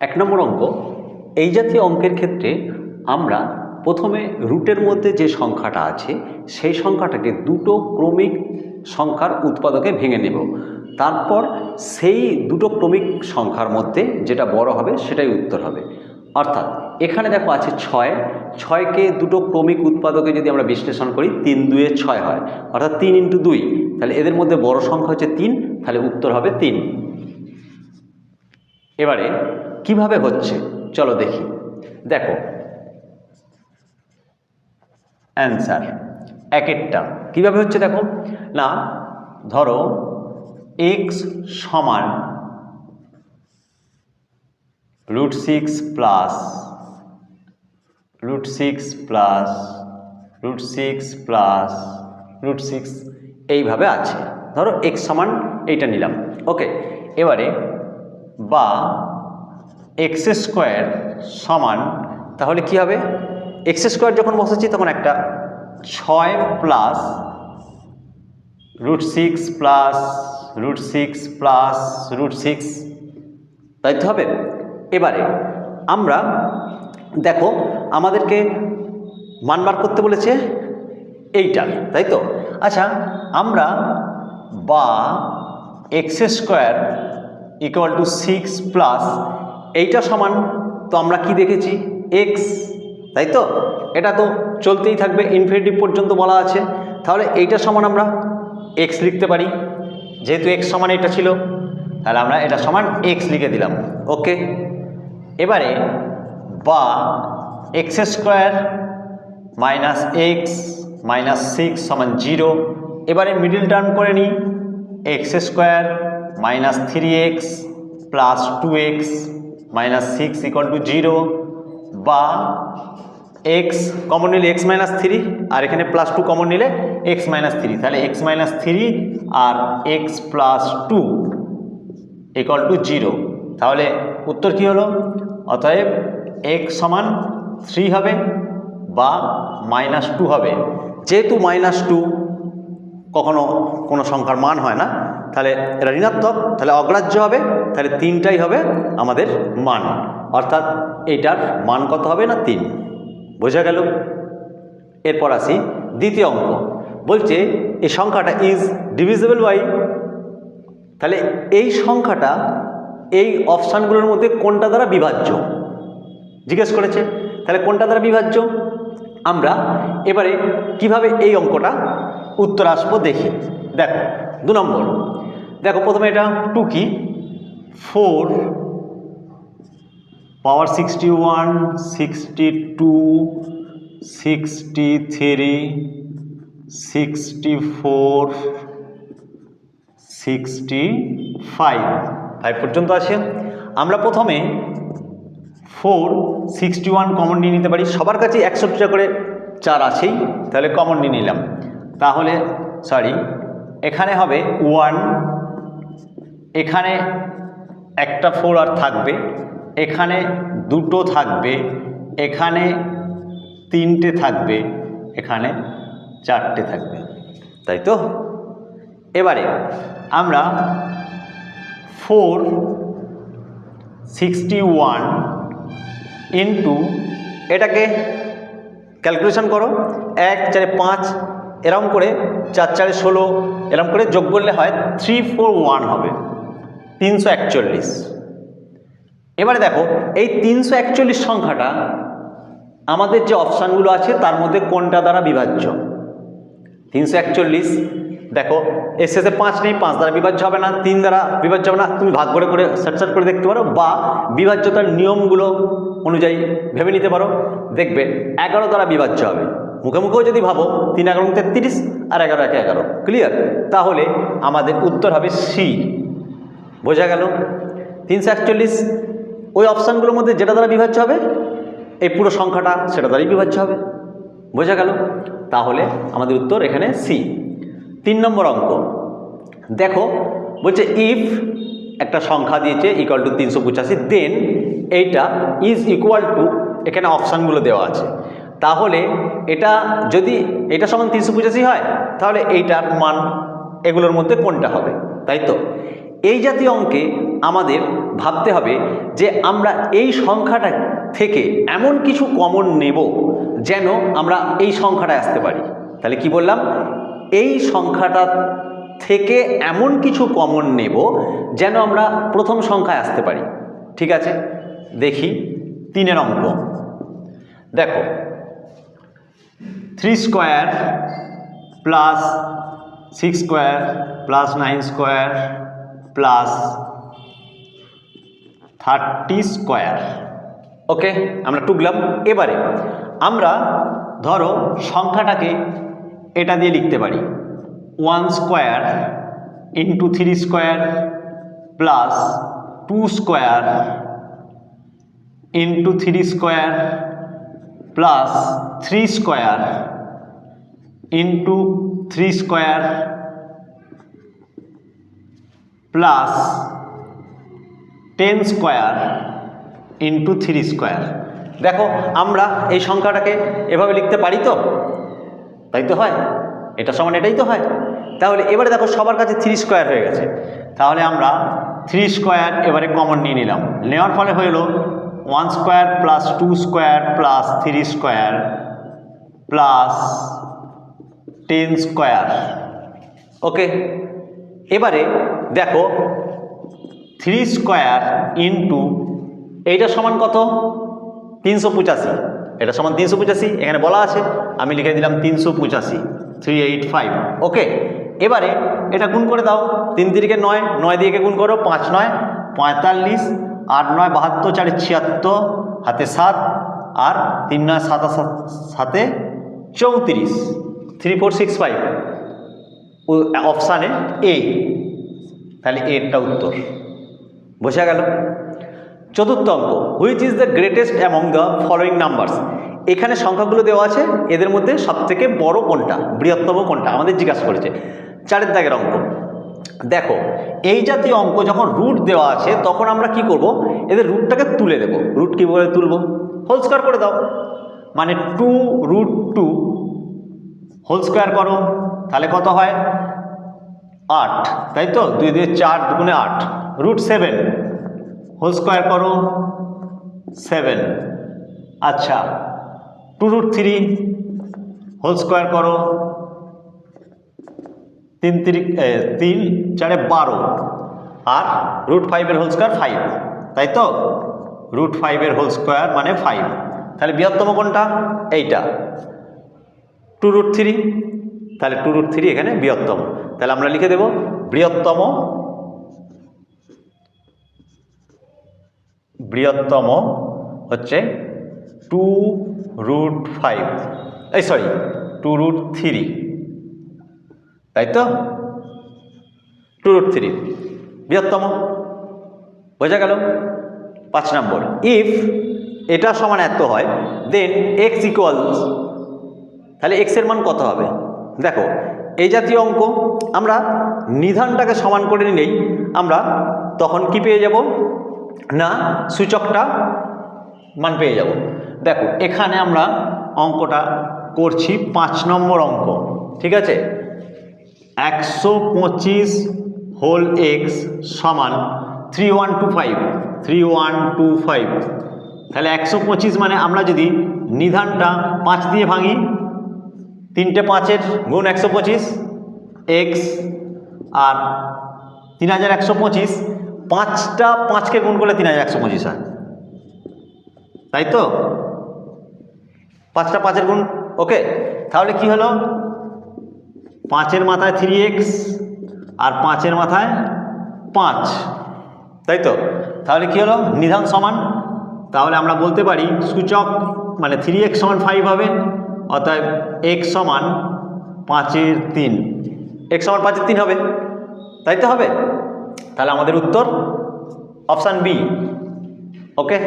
এক নম্বর অঙ্ক, এই জাতীয় অঙ্কের ক্ষেত্রে আমরা প্রথমে রুটের মধ্যে যে সংখ্যাটা আছে, সেই সংখ্যাটাকে দুটো ক্রমিক সংখ্যার উৎপাদকে ভেঙে নেব। তারপর সেই দুটো ক্রমিক সংখ্যার মধ্যে যেটা বড় হবে, সেটাই উত্তর হবে। অর্থাৎ এখানে দেখো আছে ছয়, ছয়কে দুটো ক্রমিক উৎপাদকে যদি আমরা বিশ্লেষণ করি, তিন দুয়ে ছয় হয়। অর্থাৎ তিন ইন্টু দুই, তাহলে এদের মধ্যে বড় সংখ্যা হচ্ছে তিন, তাহলে উত্তর হবে তিন। এবারে কীভাবে হচ্ছে? চলো দেখি। দেখো। অ্যান্সার একেরটা। কীভাবে হচ্ছে দেখো? না, ধরো এক্স সমান root six plus root six plus root six plus root six এইভাবে আছে। ধরো এক্স সমান এইটা নিলাম। ওকে এবারে বা এক্স স্কোয়ার সমান, তাহলে কি হবে? এক্স স্কোয়ার যখন বসাচ্ছি তখন একটা ছয় plus root six plus root six plus root six, তাই হবে? এবারে আমরা, দেখো, আমাদেরকে মান বার করতে বলেছে এইটার তাই তো? আচ্ছা আমরা বা x square equal to six plus এইটা সমান, তো আমরা কি দেখেছি? এক্স তাই তো? এটা তো চলতেই থাকবে ইনফিনিটিভ পর্যন্ত বলা আছে। তাহলে এইটা সমান আমরা এক্স লিখতে পারি। যেহেতু এক্স সমান এটা ছিল, তাহলে আমরা এটা সমান এক্স লিখে দিলাম। ওকে এবারে, বা x square minus x minus six সমান জিরো এবারে মিডিল টার্ম করে নিই। X square minus three x plus two x minus six equal to zero বা এক্স কমন নিলে এক্স মাইনাস থ্রি আর এখানে প্লাস টু কমন নিলে এক্স মাইনাস থ্রি তাহলে x minus three R x plus two equal to zero তাহলে উত্তর কি হলো? অতএব এক্স সমান থ্রি হবে বা মাইনাস টু হবে। যেহেতু মাইনাস টু কখনো কোনো সংখ্যার মান হয় না, তাহলে এটা ঋণাত্মক, তাহলে অগ্রাহ্য হবে তাহলে তিনটাই হবে আমাদের মান। অর্থাৎ এইটার মান কত হবে না তিন? বোঝা গেল? এরপর আসি দ্বিতীয় অঙ্ক। বলছে এই সংখ্যাটা ইজ ডিভিজিবল বাই তাহলে এই সংখ্যাটা এই অপশানগুলোর মধ্যে কোনটা দ্বারা বিভাজ্য? জিজ্ঞেস করেছে। তাহলে কোনটা দ্বারা বিভাজ্য? আমরা এবারে কীভাবে এই অঙ্কটা উত্তর আসব দেখি। দেখো, দু নম্বর। দেখো, প্রথমে এটা টু কি? Four, power sixty one, sixty two, sixty three, sixty four, sixty five. Five পর্যন্ত আছে আমরা প্রথমে ফোর, সিক্সটি ওয়ান কমন নিয়ে নিতে পারি। সবার কাছে একষট্টিটা করে চার আছেই, তাহলে কমন নিয়ে নিলাম। তাহলে সরি এখানে হবে ওয়ান এখানে একটা ফোর আর থাকবে, এখানে দুটো থাকবে, এখানে তিনটে থাকবে, এখানে চারটে থাকবে, তাই তো? এবারে আমরা ফোর সিক্সটি ওয়ান ইন্টু এটাকে ক্যালকুলেশন করো, এক, চারে পাঁচ, এরম করে চার, চারে ষোলো, এরম করে যোগ করলে হয় থ্রি ফোর ওয়ান হবে। তিনশো একচল্লিশ। এবারে দেখো, এই তিনশো একচল্লিশ সংখ্যাটা আমাদের যে অপশানগুলো আছে, তার মধ্যে কোনটা দ্বারা বিভাজ্য? তিনশো একচল্লিশ, দেখো এর শেষে পাঁচ নেই, পাঁচ দ্বারা বিভাজ্য হবে না, তিন দ্বারা বিভাজ্য হবে না, তুমি ভাগ করে করে সেট করে দেখতে পারো, বা বিভাজ্যতার নিয়মগুলো অনুযায়ী ভেবে নিতে পারো, দেখবে এগারো দ্বারা বিভাজ্য হবে। মুখে মুখেও যদি ভাবো, তিন এগারো তেত্রিশ আর এগারো একে এগারো ক্লিয়ার তাহলে আমাদের উত্তর হবে সি। বোঝা গেল। তিনশো একচল্লিশ, ওই অপশানগুলোর মধ্যে যেটা দ্বারা বিভাজ্য হবে, এই পুরো সংখ্যাটা সেটা দ্বারাই বিভাজ্য হবে। বোঝা গেল? তাহলে আমাদের উত্তর এখানে সি তিন নম্বর অঙ্ক। দেখো, বলছে ইফ একটা সংখ্যা দিয়েছে ইকুয়াল টু তিনশো পঁচাশি দেন এইটা ইজ ইকুয়াল টু এখানে অপশানগুলো দেওয়া আছে। তাহলে এটা যদি এটা সমান তিনশো পঁচাশি হয়, তাহলে এইটার মান এগুলোর মধ্যে কোনটা হবে? তাই তো? এই জাতীয় অঙ্কে আমাদের ভাবতে হবে যে আমরা এই সংখ্যাটা থেকে এমন কিছু কমন নেব যেন আমরা এই সংখ্যাটায় আসতে পারি। তাহলে কি বললাম? এই সংখ্যাটা থেকে এমন কিছু কমন নেব যেন আমরা প্রথম সংখ্যায় আসতে পারি। ঠিক আছে? দেখি তিনের অঙ্ক। দেখো three square plus six square plus nine square plus thirty square okay আমরা টুকলাম এবারে আমরা ধরো সংখ্যাটাকে এটা দিয়ে লিখতে পারি। One square into three square plus two square into three square plus three square into three square plus ten square into three square দেখো, আমরা এই সংখ্যাটাকে এভাবে লিখতে পারি তো? তাই তো হয়? এটা সমান এটাই তো হয়। তাহলে এবারে দেখো, সবার কাছে থ্রি স্কোয়ার হয়ে গেছে। তাহলে আমরা থ্রি স্কোয়ার এবারে কমন নিয়ে নিলাম। নেওয়ার ফলে হলো one square plus two square plus three square plus ten square okay এবারে দেখো থ্রি স্কোয়ার ইন্টু এইটা সমান কত? তিনশো পঁচাশি। এটা সমান তিনশো পঁচাশি, এখানে বলা আছে, আমি লিখে দিলাম তিনশো পঁচাশি থ্রি এইট ফাইভ ওকে এবারে এটা গুণ করে দাও, তিন তিরিকে নয় নয় দিকে গুণ করো? পাঁচ নয়, পঁয়তাল্লিশ, আট নয়, বাহাত্তর, চারে ছিয়াত্তর, হাতে সাত, আর তিন নয় সাতাশ সাতে চৌত্রিশ। থ্রি ফোর সিক্স ফাইভ অপশানে এ তাহলে এরটা উত্তর। বোঝা গেল। চতুর্থ অঙ্ক which is the greatest among the following numbers এখানে সংখ্যাগুলো দেওয়া আছে, এদের মধ্যে সবথেকে বড় কোনটা, বৃহত্তম কোনটা, আমাদের জিজ্ঞাসা করেছে। চারের দাগের অঙ্ক। দেখো, এই জাতীয় অঙ্ক যখন রুট দেওয়া আছে, তখন আমরা কি করব? এদের রুটটাকে তুলে দেব। রুট কীভাবে তুলব? হোল স্কোয়ার করে দাও। মানে two root two whole square করো। তাহলে কত হয়? আট, তাই তো? দুই দুই চার দুগুণে আট রুট সেভেন হোল স্কোয়ার করো সেভেন আচ্ছা two root three whole square করো, তিন তিরি তিন চারে বারো। আর রুট ফাইভের হোল স্কোয়ার ফাইভ তাই তো? রুট ফাইভের হোল স্কোয়ার মানে ফাইভ তাহলে বৃহত্তম কোনটা? এইটা। টু রুট থ্রি তাহলে টু রুট থ্রি এখানে বৃহত্তম। তাহলে আমরা লিখে দেব বৃহত্তম বৃহত্তম হচ্ছে টু রুট ফাইভ এই সরি টু রুট থ্রি তাই তো? টু রুট থ্রি বৃহত্তম, বোঝা গেল? পাঁচ নম্বর ইফ এটা সমান এত হয় দেন এক্স ইকুয়ালস তাহলে এক্সের মান কত হবে? দেখো এই জাতীয় অঙ্ক আমরা নিধানটাকে সমান করে নিলেই আমরা তখন কি পেয়ে যাব? না, সূচকটা মান পেয়ে যাব। দেখো, এখানে আমরা অঙ্কটা করছি পাঁচ নম্বর অঙ্ক, ঠিক আছে? একশো পঁচিশ হোল এক্স সমান three one two five, three one two five. তাহলে একশো পঁচিশ মানে আমরা যদি নিধানটা পাঁচ দিয়ে ভাঙি তিনটে পাঁচের গুণ একশো পঁচিশ এক্স আর তিন হাজার একশো পঁচিশ, পাঁচটা পাঁচকে গুণ করলে তিন হাজার একশো পঁচিশ হয়। তাই তো? পাঁচটা পাঁচের গুণ ওকে তাহলে কি হলো? পাঁচের মাথায় থ্রি এক্স আর পাঁচের মাথায় পাঁচ। তাই তো? তাহলে কি হলো? নিধান সমান। তাহলে আমরা বলতে পারি সূচক মানে থ্রি এক্স সমান ফাইভ হবে। অতএব এক সমান পাঁচের তিন। এক সমান পাঁচের তিন হবে? তাই তো হবে? তাহলে আমাদের উত্তর অপশান বি। ওকে?